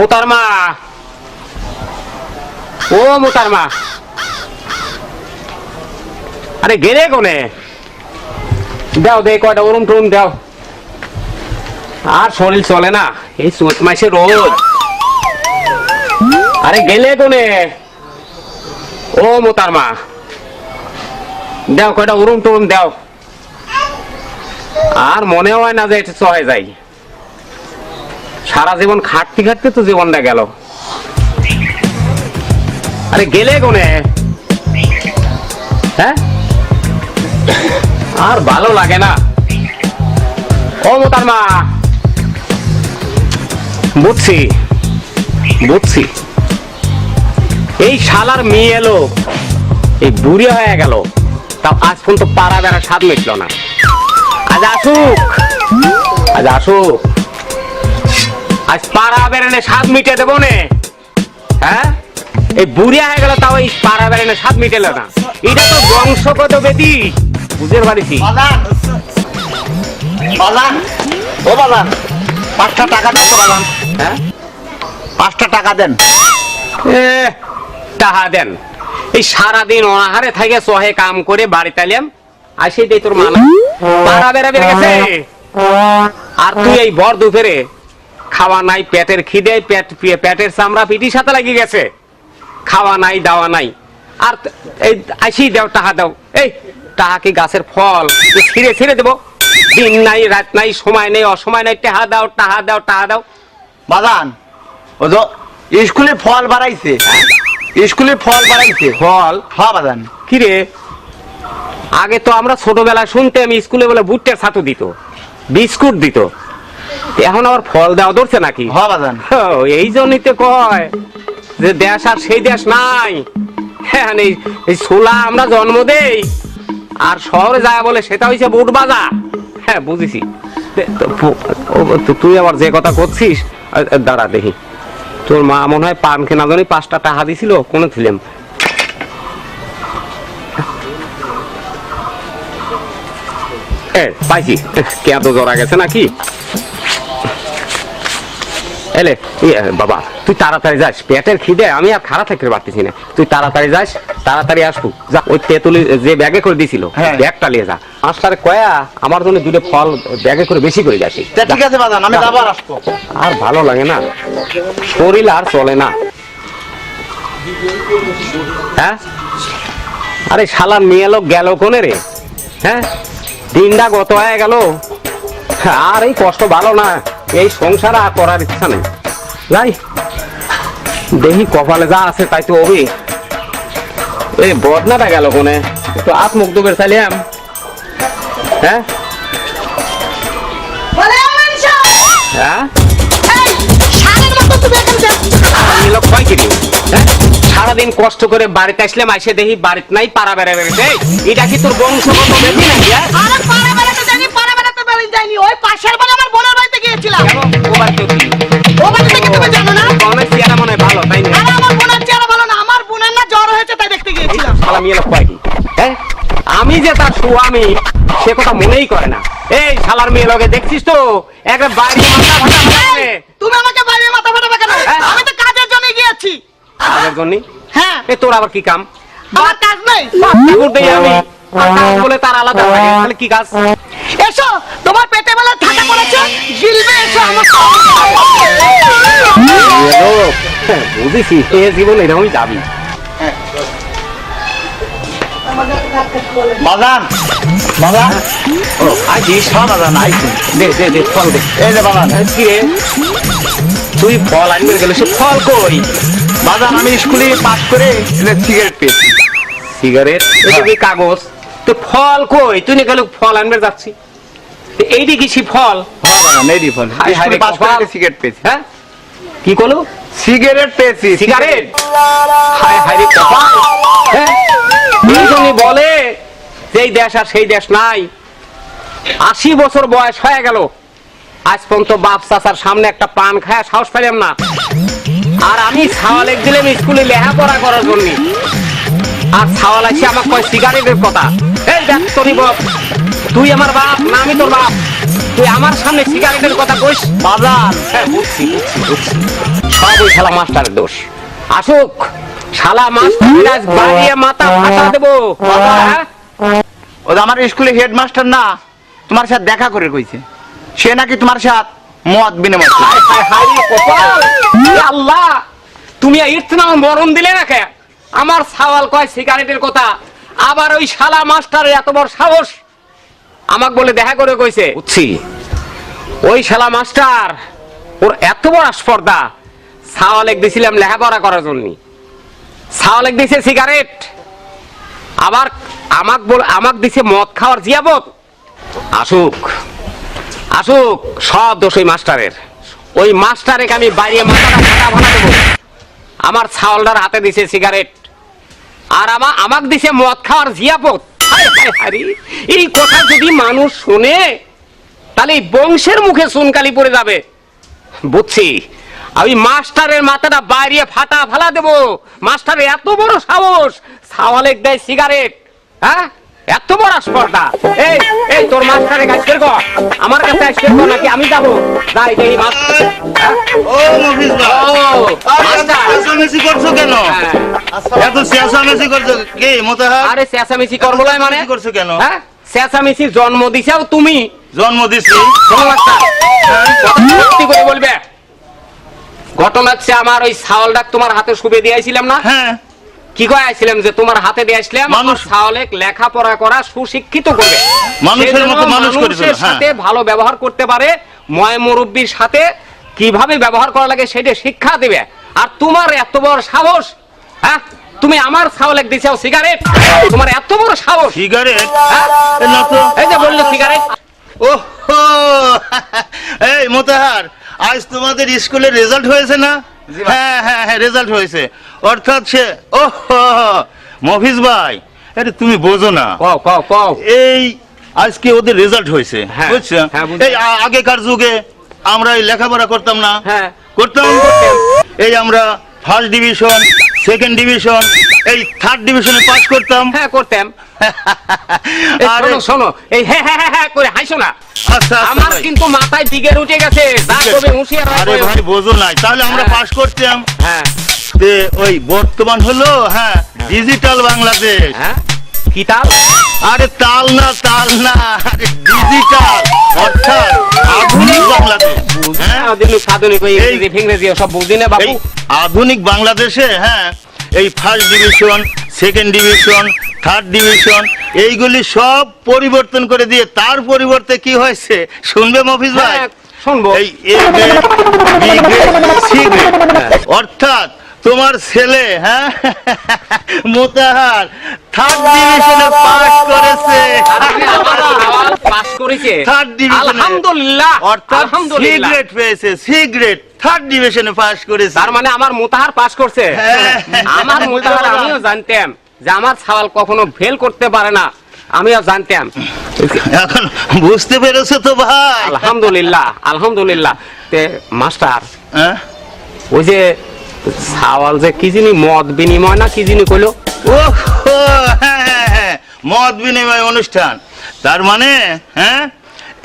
মোতার মা। ও মোতার মা। আরে গেলে কোনে? দাও দে কয়টা ওরম টরুম দাও। আর শরীর চলে না, এই চোট মাসে রোজ। আরে গেলে কোনে? ও মোতার মা। দাও কয়টা উরুম টুরুম দাও। আর মনে হয় না যে এটা চয়ে যাই সারা জীবন খাটতে খাটতে তো জীবনটা গেল। আরে গেলে কোনে? হ্যাঁ? আর ভালো লাগে না। ও মোতার মা। বুঝছি বুঝছি। এই শালার মেয়ে এলো, এই বুড়ি হয়ে গেল। তাও আজ পর্যন্ত পাড়া বেড়া স্বাদ মিটল না। আজ আসুক। আজ আসুক। আজ পাড়া বেড়ানে স্বাদ মিটে দেবো নে। হ্যাঁ? এই বুড়িয়া হয়ে গেল তাও এই পাড়া বেড়ানে স্বাদ মিটেল না। এটা তো বংশগত বেদি। বুঝের বাড়িছি বাজান বাজান ও বাজান পাঁচটা টাকা দেন তো বাজান হ্যাঁ? পাঁচটা টাকা দেন। এ, টাহা দেন। এই সারাদিন অনাহারে থাকে সহে কাম করে বাড়ি তাইলাম। আসি দেই তোর মানা পাড়া বেড়া বেড়ে গেছে? আর তুই এই বর দুপুরে খাওয়া নাই পেটের খিদে পেট পেটের চামড়া পিটির সাথে লাগিয়ে গেছে। খাওয়া নাই দাওয়া নাই। আর এই আসি দাও টাহা দাও। এই টাহা কি গাছের ফল? ছিঁড়ে ছিঁড়ে দেবো। দিন নাই রাত নাই সময় নেই অসময় নাই। টাহা দাও টাহা দাও টাহা দাও। বাজান ও তো স্কুলে ফল বাড়াইছে। স্কুলে ফল বাড়াইছে। ফল? হ্যাঁ বাজান। কি রে? আগে তো আমরা ছোটবেলায় শুনতাম স্কুলে বলে ভুট্টের ছাতু দিত বিস্কুট দিত। এখন আবার ফল দেওয়া ধরছে নাকি? হ্যাঁ বাজান। এই জন্যই তো কয় যে দেশ আর সেই দেশ নাই। হ্যাঁ এই এই ছোলা আমরা জন্ম দেই আর শহরে যায় বলে সেটা হইছে বুট বাজা হ্যাঁ বুঝেছি। তে- তো তো তুই আবার যে কথা করছিস দাঁড়া দেখি। তোর মা মনে হয় পান কেনা জন্য পাঁচটা টাকা দিছিল কোনে ছিলাম পাইছি। কেঁদো জড়া গেছে নাকি? এলে বাবা তুই তাড়াতাড়ি যাস পেটের খিদে আমি আর খারাপ থাকতে পারতেছি না। তুই তাড়াতাড়ি যাস তাড়াতাড়ি আসব। যা ওই তেঁতুলি যে ব্যাগে করে দিছিল হ্যাঁ। ব্যাগটা নিয়ে যা। মাস্টারে কয়া আমার জন্য দুটো ফল ব্যাগে করে বেশি করে যাসি ঠিক আছে বাজান আমি যাব আর আসব। আর ভালো লাগে না। শরীর আর চলে না। হ্যাঁ? আরে শালার মেয়ে লোক গেল কোনে রে? হ্যাঁ? দিনটা গত হয়ে গেল। আর এই কষ্ট ভালো না। এই সংসার আর করার ইচ্ছা নেই। যাই দেখি কপালে যা আছে তাই তো হবি। এই বদনাটা গেল কোনে? একটু আত মুখ দুবের চাইলাম হ্যাঁ? হ্যাঁ? হ্যাঁ? সারাদিন কষ্ট করে বাড়িতে আসলাম আইসে দেখি বাড়িতে নাই পাড়া বেড়া বেড়েছে এটা কি তোর বংশগত বেশি নাকি যাইনি ওই পাশের বাড়ি আমার বোনের বাড়িতে গিয়েছিলাম। ও বাড়িতে কি? ও বাড়ি থেকে তুমি জানো না? বনের চেহারা মনে হয় ভালো তাই না? আরে আমার বোনের চেহারা ভালো না আমার বোনের না জ্বর হয়েছে তাই দেখতে গিয়েছিলাম। শালা মেয়ে লোক কয় হ্যাঁ? আমি যে তার স্বামী সে কথা মনেই করে না। এই শালার মেয়ে লোকে দেখছিস তো? একটা বাইরে মাথা ফাটা ফাটাবে তুমি আমাকে বাইরে মাথা ফাটাবে কেন হ্যাঁ। আমি তো কাজের জন্য গিয়েছি। কাজের জন্য হ্যাঁ। এ তোর আবার কি কাম? আমার কাজ নেই। দেই আমি। আর কাজ বলে তার আলাদা তাহলে কি কাজ? এসো তোমার পেটে বেলা থাকা পড়েছে গিলবে এসো আমার বুঝেছি এ জীবন এরকমই যাবি বাজান বাজান ও আইছিস আইছি দে দে দে ফল দে। এই যে বাজান কি রে? তুই ফল আনবে গেলে সে ফল কই? বাজান আমি স্কুলে পাস করে সিগারেট পেয়েছি। সিগারেট এটা কি কাগজ? তো ফল কই? তুই না গেলে ফল আনবে যাচ্ছি। এইটি কি ফল? হ্যাঁ ফল। হায় হায় কপাল। সিগারেট পেয়েছি। হ্যাঁ? কি করল সিগারেট পেয়েছি সিগারেট হায় হায় রে কপাল। হ্যাঁ? বলে যেই দেশ আর সেই দেশ নাই। আশি বছর বয়স হয়ে গেল। আজ পর্যন্ত বাপ চাচার সামনে একটা পান খায় সাহস পেলাম না। আর আমি ছাওয়ালেক দিলাম স্কুলে লেখাপড়া করার জন্য। আর ছাওয়াল আছে আমার কয় সিগারেটের কথা। এই দেখ তোরি তুই আমার বাপ না আমি তোর বাপ। তুই আমার সামনে সিগারেটের কথা কইস বাজান হ্যাঁ বুঝছি বুঝছি বুঝছি। সব ওই শালা মাস্টারের দোষ। আসুক শালা মাস্টার আজ বাড়িয়ে মাথা ফাটা দেবো। হ্যাঁ? ও আমার স্কুলে হেডমাস্টার না তোমার সাথে দেখা করে কইছে। সে নাকি তোমার সাথে মত বিনিময় আল্লাহ তুমি ইতনা মরণ দিলে না কে? আমার সাওয়াল কয় সিগারেটের কথা। আবার ওই শালা মাস্টারের এত বড় সাহস। আমাকে বলে দেখা করে কইছে বুঝছি ওই শালা মাস্টার, ওর এত বড় স্পর্ধা সাওয়ালেক দিছিলাম লেখাপড়া করার জন্য। সাওয়ালেক দিছে সিগারেট, আবার আমাক বল, আমাক দিছে মদ খাওয়ার জিয়াবত। আসুক আসুক, সব দোষ ওই মাস্টারের। ওই মাস্টারে আমি বাইরে মাথাটা ফাটা ফাটা দেবো। আমার ছাওয়ালটার হাতে দিছে সিগারেট, আর আমা, আমাক দিছে মদ খাওয়ার জিয়াপত এই কথা যদি মানুষ শুনে, তাহলে এই বংশের মুখে সুনকালি পড়ে যাবে। বুঝছি আমি মাস্টারের মাথাটা বাইরে ফাটা ফালা দেবো। মাস্টারের এত বড় সাহস, সাওয়ালেক দেয় সিগারেট হ্যাঁ? এত বড় স্পর্ধা। এই এই তোর কাজ বের কর। আমার কাছে আসবে নাকি আমি যাব? যাই হ্যাঁ? ও মফিজ ভাই। ও। চেঁচামেচি করছ কেন? হ্যাঁ। এত চেঁচামেচি করছ কি মোতাহার? আরে চেঁচামেচি করব মানে? করছ কেন? হ্যাঁ? চেঁচামেচি জন্ম দিছাও তুমি। জন্ম দিছি। কথা সত্যি করে বলবে। ঘটনা হচ্ছে আমার ওই ছাওয়াল ডাক তোমার হাতে শুবে দিয়েছিলাম না? হ্যাঁ। কি কয় আইছিলাম যে তোমার হাতে দিয়ে আসলাম মানুষ- ছাওয়ালে লেখাপড়া করা সুশিক্ষিত করবে। মানুষের মতো মানুষ করে মানুষের হ্যাঁ। সাথে ভালো ব্যবহার করতে পারে ময় মুরব্বীর সাথে কীভাবে ব্যবহার করা লাগে সেটা শিক্ষা দেবে। আর তোমার এত বড় সাহস হ্যাঁ? তুমি আমার ছাওয়ালে দিছাও সিগারেট? তোমার এত বড় সাহস। সিগারেট? হ্যাঁ? এই যে বলল সিগারেট। ও এই মোতাহার আজ তোমাদের স্কুলের রেজাল্ট হয়েছে না? হ্যাঁ হ্যাঁ হ্যাঁ রেজাল্ট হয়েছে। অর্থাৎ সে ও মফিজ ভাই আরে তুমি বোঝো না। কও কও কও। এই আজকে ওদের রেজাল্ট হয়েছে হ্যাঁ, বুঝছ? হ্যাঁ, এই আগেকার যুগে আমরা এই লেখাপড়া করতাম না। হ্যাঁ। করতাম? এই আমরা ফার্স্ট ডিভিশন সেকেন্ড ডিভিশন এই থার্ড ডিভিশনে পাস করতাম। হ্যাঁ করতাম। এই আরে শোনো শোনো। এই হ্যাঁ হ্যাঁ হ্যাঁ, হ্যাঁ করে হাসো না। আচ্ছা, আচ্ছা আমার কিন্তু মাথায় দিকে উঠে গেছে। যা কবে হুঁশিয়ার আরে ভাই বোঝো নাই। তাহলে আমরা। পাস করতাম। হ্যাঁ। ওই বর্তমান হলো হ্যাঁ ডিজিটাল বাংলাদেশ। হ্যাঁ? কি তাল? আরে তাল না তাল না আরে ডিজিটাল অর্থাৎ আধুনিক বাংলাদেশ। হ্যাঁ আধুনিক সাধুনিক ওই ইংরেজি সব বুঝি না বাবু আধুনিক বাংলাদেশে হ্যাঁ এই first division second division third division এইগুলি সব পরিবর্তন করে দিয়ে তার পরিবর্তে কি হয়েছে? শুনবে মফিজ ভাই? হ্যাঁ, শুনব। এই গ্রেড অর্থাৎ তোমার ছেলে হ্যাঁ? মোতাহার। থার্ড ডিভিশনে পাস করেছে। আমার পাস করেছে থার্ড ডিভিশনে আলহামদুলিল্লাহ। অর্থাৎ সি গ্রেড পেয়েছে সি গ্রেড থার্ড ডিভিশনে পাস করেছে। তার মানে আমার মোতাহার পাস করছে। হ্যাঁ। আমার মোতাহার আমিও জানতাম যে আমার সওয়াল কখনো ফেল করতে পারে না। আমিও জানতাম। এখন বুঝতে পেরেছ তো ভাই? আলহামদুলিল্লাহ আলহামদুলিল্লাহ। তে মাস্টার হ্যাঁ? ওই যে সাওয়াল যে কি জিনি মদ বিনিময় না কি জিনি কইলো হ্যাঁ, হ্যাঁ, হ্যাঁ, মত বিনিময় অনুষ্ঠান তার মানে হ্যাঁ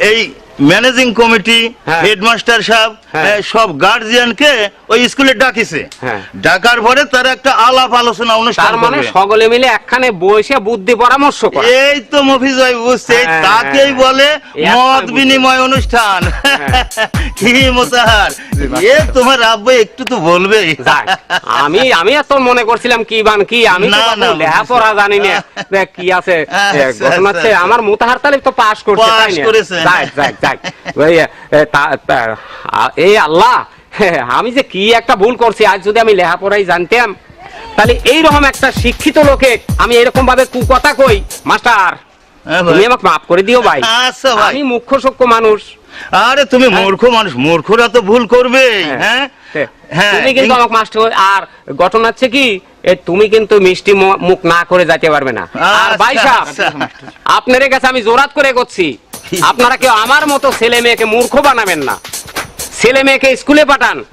এই ম্যানেজিং কমিটি। হেডমাস্টার সাহেব সব গার্জিয়ানকে ওই স্কুলে ডাকিছে। হ্যাঁ। ডাকার পরে তারা একটা আলাপ আলোচনা অনুষ্ঠান মানে সকলে মিলে একখানে বসে বুদ্ধি পরামর্শ করে। এই তো মফিজ ভাই বুঝছে? হ্যাঁ, তাকেই হ্যাঁ। বলে মত বিনিময় অনুষ্ঠান। কি মোতাহার? এ তোমার আব্বু একটু তো বলবে। আমি আমি এত মনে করছিলাম কি বান কি আমি তো না, না, লেখাপড়া জানি না। কি আছে? আচ্ছা, ঘটনা হচ্ছে আচ্ছা। আমার মুতাহার তালিব তো পাস করছে তাই না? করেছে। যাক যাক যাক। এই আল্লাহ হ্যাঁ, আমি যে কি একটা ভুল করছি আজ যদি আমি লেখাপড়াই জানতাম তাহলে এইরকম একটা শিক্ষিত লোকে আমি এরকম ভাবে কুকথা কই? মাস্টার হ্যাঁ তুমি আমাকে মাফ করে দিও ভাই। আচ্ছা আমি মুখ্য সূক্ষ্ম মানুষ। আরে তুমি মূর্খ মানুষ মূর্খরা তো ভুল করবে। হ্যাঁ। হ্যাঁ? তুমি কিন্তু আমাকে মাস্টার আর ঘটনা হচ্ছে কি তুমি কিন্তু মিষ্টি মুখ না করে যেতে পারবে না। আর আচ্ছা, ভাই সাহেব আচ্ছা। আপনার কাছে আমি জোরাত করে করছি। আপনারা কেউ আমার মতো ছেলে মেয়েকে মূর্খ বানাবেন না। ছেলে মেয়েকে স্কুলে পাঠান।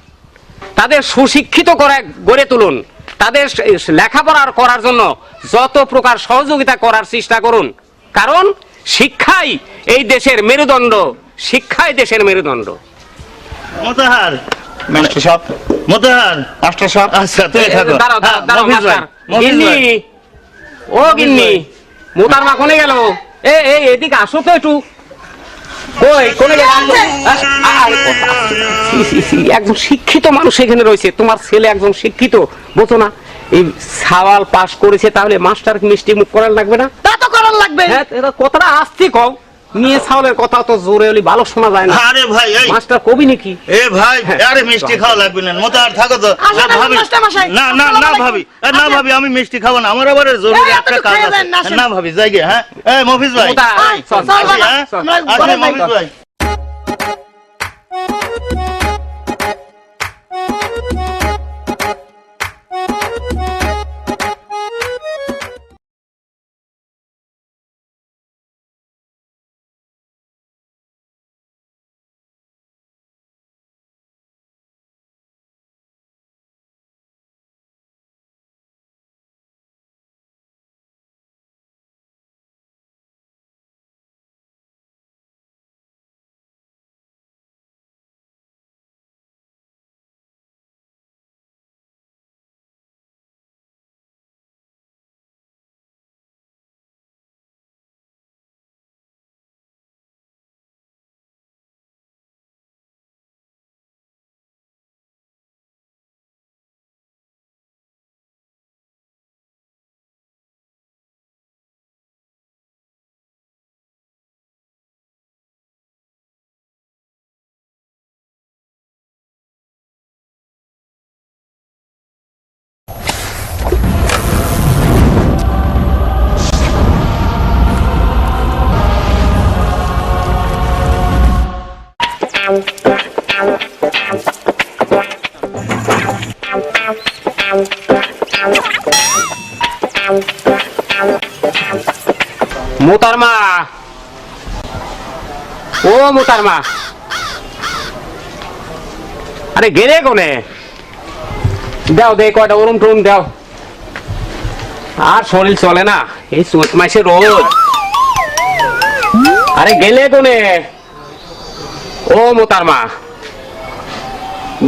তাদের সুশিক্ষিত করে গড়ে তুলুন। তাদের স- লেখাপড়া করার জন্য যত প্রকার সহযোগিতা করার চেষ্টা করুন। কারণ শিক্ষাই এই দেশের মেরুদণ্ড। শিক্ষাই দেশের মেরুদণ্ড। মোতাহার। মাস্টার সাহেব। মোতাহার। মাস্টার সাহেব। আচ্ছা তুমি থাকো। দাঁড়াও হ্যাঁ, দাঁড়াও, মাস্টার। গিন্নি। ও গিন্নি মোতার মা কোনে গেল? এ এই এদিকে আসো তো একটু। কই কোনে ছি, একজন শিক্ষিত মানুষ এখানে রয়েছে। তোমার ছেলে একজন শিক্ষিত বোঝো না। এই সাওয়াল পাশ করেছে তাহলে মাস্টার মিষ্টি মুখ করার লাগবে না? তা তো করার লাগবে। হ্যাঁ কথাটা আসছে কও। নিয়ে ছাওলের কথা তো জোরে হলি ভালো শোনা যায় না। আরে ভাই এই। মাস্টার কবি নাকি? এ ভাই হ্যাঁ। আরে মিষ্টি খাওয়া লাগবে না আর থাকো তো। আসো না, ভাবি। না না না ভাবি। না। ভাবি আমি মিষ্টি খাব না আমার আবার জরুরি একটা কাজ আছে। না ভাবি যাই হ্যাঁ। এ মফিজ ভাই। মোতা, চল, চল, আসি, বাবা, হ্যাঁ? মফিজ ভাই। মোতার মা ও মোতার মা আরে গেলে কোনে? দাও, দে কয়টা ওরম টরুম দাও। আর শরীর চলে না, এই চোট মাসে রোজ। আরে গেলে কোনে? ও মোতার মা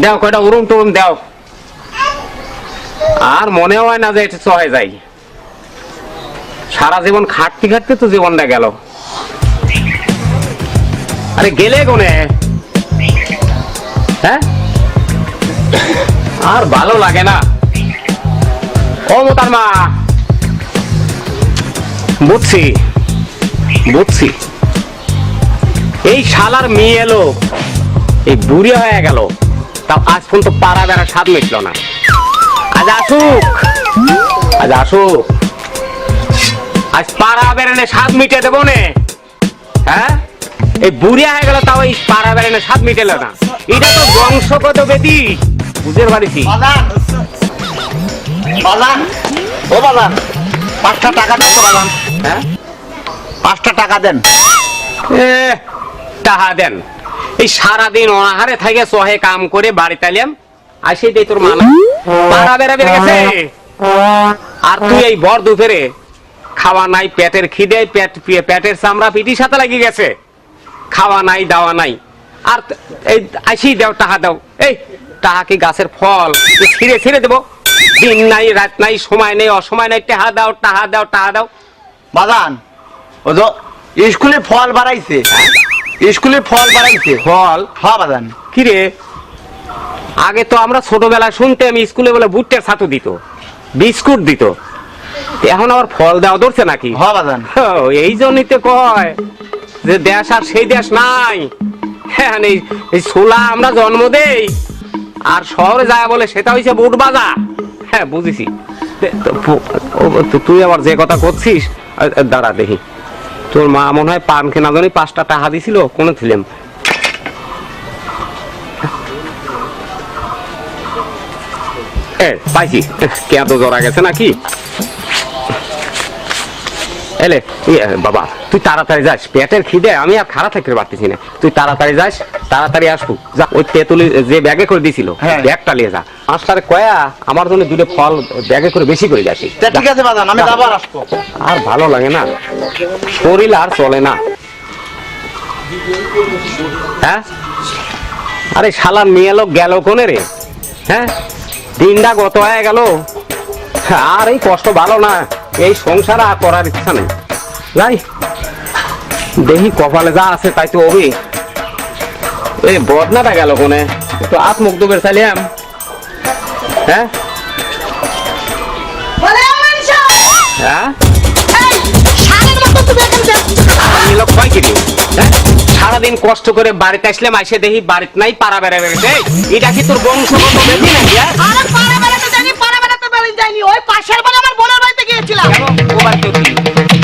দাও, কয়টা উরুম টুরুম দাও। আর মনে হয় না যে এটা সহায় যায়। সারা জীবন খাটতে খাটতে তো জীবনটা গেল। আরে গেলে কোনে? হ্যাঁ? আর ভালো লাগে না। ও মোতার মা। বুঝছি বুঝছি। এই শালার মেয়ে এলো, এই বুড়ি হয়ে গেল। তাও আজ পর্যন্ত পাড়া বেড়া স্বাদ মিটল না। আজ আসুক আজ আসুক। আজ পাড়া বেড়ানে স্বাদ মিটে দেবো নে। হ্যাঁ? এই বুড়িয়া হয়ে গেল তাও এই পাড়া বেড়ানে স্বাদ মিটেল না। এটা তো বংশগত বেদি। বুঝের বাড়িছি বাজান বাজান ও বাজান পাঁচটা টাকা দেন তো বাজান হ্যাঁ? পাঁচটা টাকা দেন। এ, টাহা দেন। এই সারাদিন অনাহারে থাকে সহে কাম করে বাড়িতে আলিয়াম আসি দেই তোর মানা পাড়া বেড়া বেড়ে গেছে? আর তুই এই বর দুপুরে খাওয়া নাই পেটের খিদে পেট পেটের চামড়া পিটির সাথে লাগিয়ে গেছে। খাওয়া নাই দাওয়া নাই। আর এই আসি দাও টাহা দাও। এই টাহা কি গাছের ফল? ছিঁড়ে ছিঁড়ে দেবো। দিন নাই রাত নাই সময় নেই অসময় নাই। টাহা দাও টাহা দাও টাহা দাও। বাজান ও তো স্কুলে ফল বাড়াইছে। স্কুলে ফল বাড়াইছে। ফল? হ্যাঁ বাজান। কিরে আগে তো আমরা ছোটবেলায় শুনতাম স্কুলে বলে ভুট্টের ছাতু দিত বিস্কুট দিত। এখন আবার ফল দেওয়া ধরছে নাকি? হ্যাঁ এই জন্যই তো কয় যে দেশ আর সেই দেশ নাই। হ্যাঁ এই এই ছোলা আমরা জন্ম দেই আর শহরে যায় বলে সেটা হইছে বুট বাজা হ্যাঁ বুঝেছি। তুই আবার যে কথা করছিস দাঁড়া দেখি। তোর মা মনে হয় পান কেনা জন্য পাঁচটা টাকা দিছিল কোনে ছিলাম এ পাইছি। কে তো জড়া গেছে নাকি? এলে বাবা তুই তাড়াতাড়ি যাস পেটের খিদে আমি আর খারাপ থাকতে পারতেছি না। তুই তাড়াতাড়ি যাস তাড়াতাড়ি আসব। যা ওই তেঁতুলি যে ব্যাগে করে দিছিল হ্যাঁ। ব্যাগটা নিয়ে যা। মাস্টারে কয়া আমার জন্য দুটো ফল ব্যাগে করে বেশি করে যাচ্ছি। ঠিক আছে বাজান আমি আবার আসব। আর ভালো লাগে না। শরীর আর চলে না। হ্যাঁ? আরে শালার মেয়ে লোক গেল কোনে রে? হ্যাঁ? দিনটা গত হয়ে গেল। আর এই কষ্ট ভালো না। এই সংসার আর করার ইচ্ছা নেই। যাই দেখি কপালে যা আছে তাই তো হবি। এই বদনাটা গেল কোনে? একটু আত মুখ দুবের চাইলাম হ্যাঁ? সারাদিন কষ্ট করে বাড়িতে আসলাম আইসে দেখি বাড়িতে নাই পাড়া বেড়া বেড়েছে এটা কি তোর বংশগত বেশি নাকি হ্যাঁ? পাড়া বেড়াতে যাইনি পাড়া বেড়াতে বেড়ে যাইনি ওই পাশের বাড়ি আমার বোনের বাড়িতে ও বাড়িতে কি?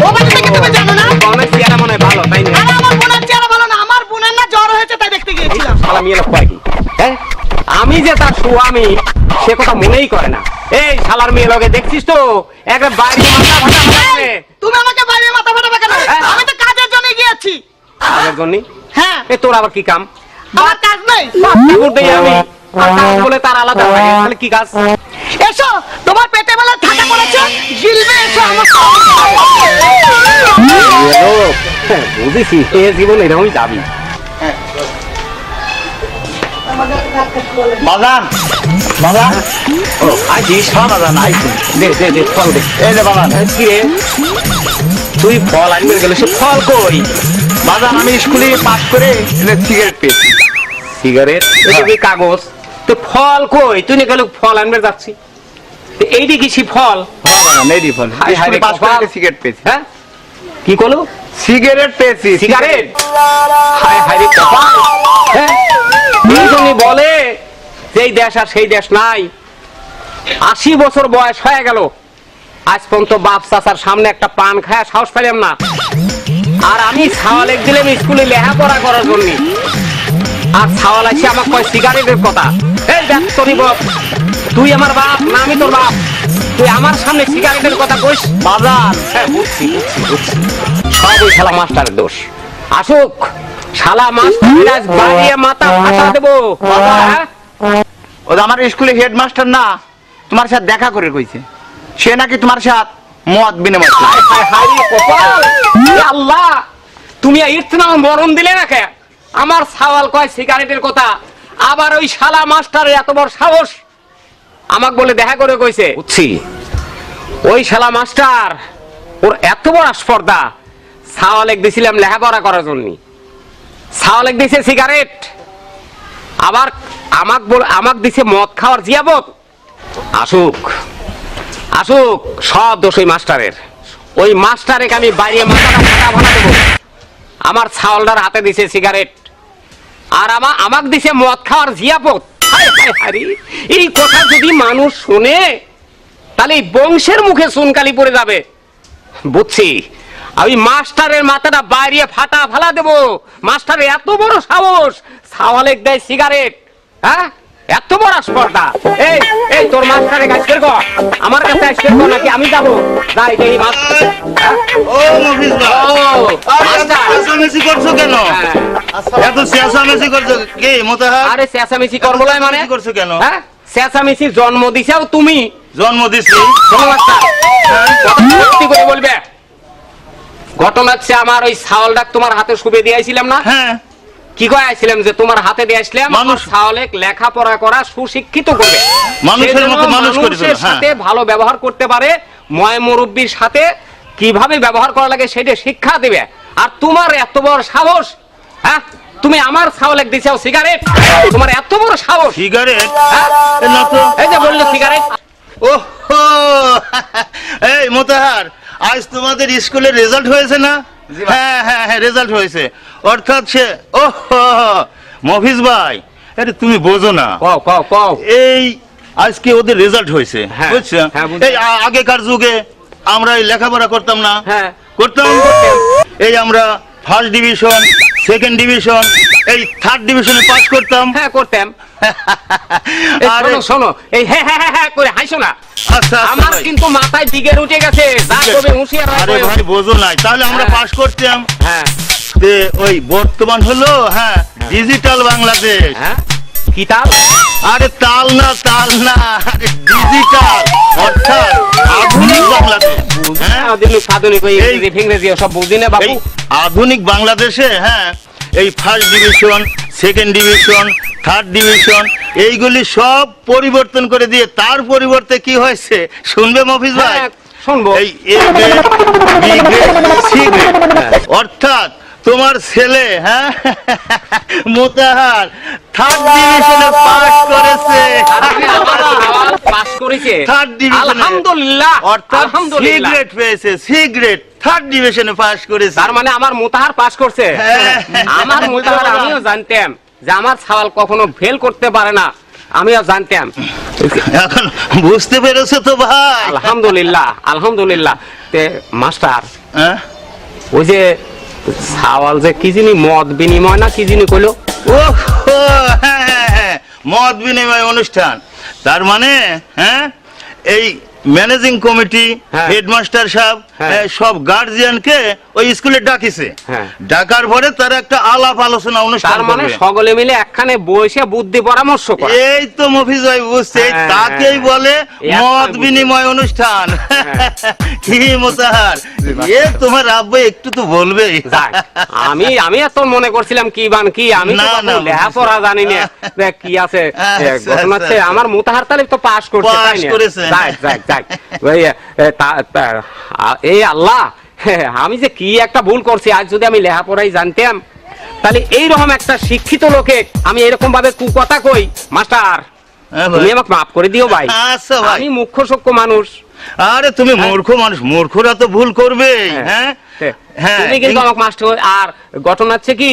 ও বাড়ি থেকে তুমি জানো না। বনের চেহারা মনে হয় ভালো তাই না? আরে আমার বোনের চেহারা ভালো না আমার বোনের না জ্বর হয়েছে তাই দেখতে গিয়েছিলাম। শালা মেয়ে লোক কয় কি? হ্যাঁ? আমি যে তার স্বামী সে কথা মনেই করে না। এই শালার মেয়ে লোকে দেখছিস তো? একটা বাইরে মাথা ফাটা ফাটাবে তুমি আমাকে বাইরে মাথা ফাটাবে কেন হ্যাঁ। আমি তো কাজের জন্য গিয়েছি। কাজের জন্য হ্যাঁ। এ তোর আবার কি কাম? আমার কাজ নেই। আমি। বলে তার আলাদা তাহলে কি কাজ? এসো তোমার পেটে এসো এরকমই যাবি। ফল কি তুই ফল আনবে গেলে সে ফল কই? বাজান, আমি স্কুলে পাস করে সিগারেট পেয়েছি। সিগারেট কাগজ? তো ফল কই? তুই গেলে ফল আনবে যাচ্ছি। এইটি কিছু ফল? হ্যাঁ। সিগারেট পেয়েছি। হ্যাঁ? কি করল? সিগারেট পেয়েছি সিগারেট হায় রে কপাল বলে যেই দেশ আর সেই দেশ নাই। আশি বছর বয়স হয়ে গেল। আজ পর্যন্ত বাপ চাচার সামনে একটা পান খায় সাহস পেলাম না। আর আমি ছাওয়ালে দিলাম স্কুলে লেখাপড়া করার জন্য। আর ছাওয়াল আছে আমার কয় সিগারেটের কথা। এই দেখ তোরি তুই আমার বাপ না আমি তোর বাপ। তুই আমার সামনে সিগারেটের কথা কইস? বাজান হ্যাঁ বুঝছি বুঝছি বুঝছি। সব ওই শালা মাস্টারের দোষ। আসুক শালা মাস্টার আজ বাড়িয়ে মাথা ফাটা দেবো। হ্যাঁ? ও আমার স্কুলে হেডমাস্টার না তোমার সাথে দেখা করে কইছে। সে নাকি তোমার সাথে মত বিনিময় আল্লাহ তুমি ইতনা মরণ দিলে না কে? আমার সাওয়াল কয় সিগারেটের কথা। আবার ওই শালা মাস্টারের এত বড় সাহস। আমাকে বলে দেখা করে কইছে বুঝছি ওই শালা মাস্টার, ওর এত বড় স্পর্ধা সাওয়ালেক দিছিলাম লেখাপড়া করার জন্য। সাওয়ালেক দিছে সিগারেট, আবার আমাক বল, আমাক দিছে মদ খাওয়ার জিয়াবত। আসুক আসুক, সব দোষ ওই মাস্টারের। ওই মাস্টারে আমি বাইরে মাথাটা ফাটা ফাটা দেবো। আমার ছাওয়ালটার হাতে দিছে সিগারেট, আর আমা, আমাক দিছে মদ খাওয়ার জিয়াপত এই কথা যদি মানুষ শুনে তাহলে এই বংশের মুখে সুনকালি পড়ে যাবে। বুঝছি আমি মাস্টারের মাথাটা বাইরে ফাটা ফালা দেবো। মাস্টারের এত বড় সাহস সাওয়ালেক দেয় সিগারেট হ্যাঁ? এত বড় স্পর্ধা। এই এই তোর মাস্টারে কাজ কর আমার কাছে আসবে নাকি আমি যাব? যাই দেখি মাস্টার? ও মফিজ ভাই ও, মাস্টার। চেঁচামেচি করছ কেন? হ্যাঁ। এত চেঁচামেচি করছ কি মোতাহার? আরে চেঁচামেচি করব মানে? করছ কেন? হ্যাঁ? চেঁচামেচি জন্ম দিছাও তুমি। জন্ম দিছি। সত্যি করে বলবে। ঘটনা হচ্ছে আমার ওই ছাওয়ালটা তোমার হাতে শুবে দিয়েছিলাম না? হ্যাঁ। কি কয়ে যে তোমার হাতে দিয়ে আসলাম মানুষ- মানুষ লেখাপড়া করা সুশিক্ষিত করবে। মানুষের মতো মানুষ মানুষের হ্যাঁ। সাথে ভালো ব্যবহার করতে পারে ময় মুরব্বীর সাথে কীভাবে ব্যবহার করা লাগে সেটা শিক্ষা দেবে। আর তোমার এত বড় সাহস হ্যাঁ? তুমি আমার ছাওয়ালে দিছাও সিগারেট তোমার এত বড় সাহস। সিগারেট হ্যাঁ? না তো। এই যে বলল সিগারেট ও এই মোতাহার আজ তোমাদের স্কুলের রেজাল্ট হয়েছে না? হ্যাঁ হ্যাঁ হ্যাঁ রেজাল্ট হয়েছে। অর্থাৎ সে ও মফিজ ভাই আরে তুমি বোঝো না। কও কও কও। এই আজকে ওদের রেজাল্ট হয়েছে হ্যাঁ, বুঝছ? হ্যাঁ, এই আগেকার যুগে আমরা এই লেখাপড়া করতাম না। হ্যাঁ। করতাম। এই আমরা ফার্স্ট ডিভিশন সেকেন্ড ডিভিশন এই থার্ড ডিভিশনে পাস করতাম। হ্যাঁ করতাম। আরে শোনো এই হ্যাঁ হ্যাঁ হ্যাঁ, হ্যাঁ করে হাসো না। আচ্ছা আচ্ছা আমার কিন্তু মাথায় দিগের উঠে গেছে যা কবে হুঁশিয়ার হয়ে আরে ভাই বোঝো নাই। তাহলে আমরা হ্যাঁ। পাস করতাম। হ্যাঁ। তে ওই বর্তমান হলো হ্যাঁ ডিজিটাল বাংলাদেশ। হ্যাঁ। কি তাল আরে তাল না তাল না আরে ডিজিটাল অর্থাৎ আধুনিক বাংলাদেশ। হ্যাঁ? আধুনিক আধুনিক ওই ইংরেজি সব বুঝি না বাবু আধুনিক বাংলাদেশে হ্যাঁ এই first division second division third division এইগুলি সব পরিবর্তন করে দিয়ে তার পরিবর্তে কি হয়েছে? শুনবে মফিজ ভাই? হ্যাঁ, শুনব। এই অর্থাৎ তোমার ছেলে হ্যাঁ? মোতাহার। থার্ড ডিভিশনে পাস করেছে। আমার পাস করেছে থার্ড ডিভিশনে আলহামদুলিল্লাহ। অর্থাৎ সি গ্রেড পেয়েছে সি গ্রেড থার্ড ডিভিশনে পাস করেছে। তার মানে আমার মোতাহার পাস করছে। হ্যাঁ। আমার মোতাহার আমিও জানতাম যে আমার সওয়াল কখনো ফেল করতে পারে না। আমিও জানতাম। এখন বুঝতে পেরেছ তো ভাই? আলহামদুলিল্লাহ আলহামদুলিল্লাহ। তে মাস্টার হ্যাঁ? ওই যে সাওয়াল যে কি জিনি মদ বিনিময় না কি জিনি কইলো? হ্যাঁ, হ্যাঁ, হ্যাঁ, মত বিনিময় অনুষ্ঠান। তার মানে হ্যাঁ এই ম্যানেজিং কমিটি। হেডমাস্টার সাহেব হ্যাঁ। সব গার্জিয়ানকে ওই স্কুলে ডাকিছে। হ্যাঁ। ডাকার পরে তারা একটা আলাপ আলোচনা অনুষ্ঠান মানে সকলে মিলে একখানে বসে বুদ্ধি পরামর্শ করে। এই তো মফিজ ভাই বুঝছে? হ্যাঁ, তাকেই। বলে মত বিনিময় অনুষ্ঠান। কি মোতাহার? এ তোমার আব্বু একটু তো বলবে। আমি আমি এত মনে করছিলাম কি বান কি আমি না, না, লেখাপড়া জানি না। কি আছে। আচ্ছা, ঘটনা আচ্ছা। আমার মোতাহার তালিব তো পাস করছে পাস করেছে। যাক যাক যাক ওই, এ, তা- তা- আ- এই আল্লাহ হ্যাঁ, আমি যে কি একটা ভুল করছি আজ যদি আমি লেখাপড়াই জানতাম তাহলে এইরকম একটা শিক্ষিত লোকে আমি এরকম ভাবে কুকথা কই? মাস্টার হ্যাঁ তুমি আমাকে মাফ করে দিও ভাই। আচ্ছা আমি মুখ্য সূক্ষ্ম মানুষ। আরে তুমি মূর্খ মানুষ মূর্খরা তো ভুল করবে। হ্যাঁ। হ্যাঁ। হ্যাঁ তুমি কিন্তু আমাকে মাস্টার আর ঘটনা হচ্ছে কি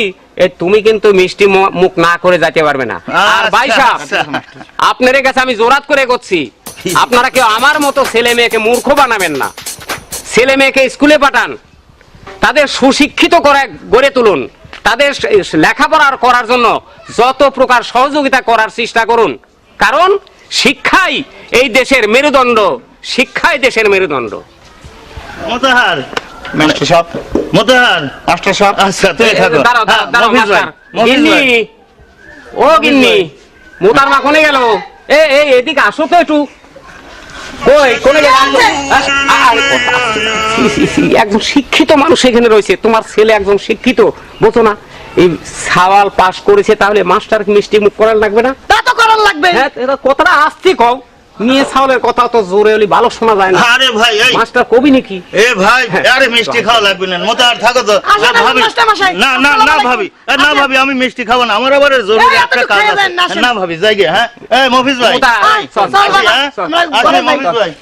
তুমি কিন্তু মিষ্টি মুখ না করে যাইতে পারবে না। আর আচ্ছা, ভাই সাহেব আচ্ছা। আপনার কাছে আমি জোরাত করে করছি আপনারা কেউ আমার মতো ছেলে মেয়েকে মূর্খ বানাবেন না। ছেলে মেয়েকে স্কুলে পাঠান। তাদের সুশিক্ষিত করে গড়ে তুলুন। তাদের স- লেখাপড়া করার জন্য যত প্রকার সহযোগিতা করার চেষ্টা করুন। কারণ শিক্ষাই এই দেশের মেরুদণ্ড। শিক্ষাই দেশের মেরুদণ্ড। মোতাহার। মাস্টার সাহেব। মোতাহার। মাস্টার সাহেব। আচ্ছা তুমি থাকো। দাঁড়াও, হ্যাঁ, দাঁড়াও, গিন্নি, ও গিন্নি। মোতার মা কোনে গেল? এ এই এদিকে আসো তো একটু। কোনে ছি, একজন শিক্ষিত মানুষ এখানে রয়েছে। তোমার ছেলে একজন শিক্ষিত। বলতো না এই সাওয়াল পাশ করেছে তাহলে মাস্টার মিষ্টি মুখ করার লাগবে না? তা তো করার লাগবে। হ্যাঁ এটা কথাটা আসছে কও। নিয়ে ছাওলের কথা তো জোরে হলি ভালো শোনা যায় না। আরে ভাই এই। মাস্টার কবি নাকি? এ ভাই হ্যাঁ। আরে মিষ্টি খাওয়া লাগবে না মোতাহার থাকো তো। এ, ভাবি না না না ভাবি না ভাবি আমি মিষ্টি খাব না আমার আবার জরুরি একটা কাজ আছে। না ভাবি যাই হ্যাঁ। এই মফিজ ভাই। মোতা, চল, চল, হ্যাঁ? মফিজ ভাই।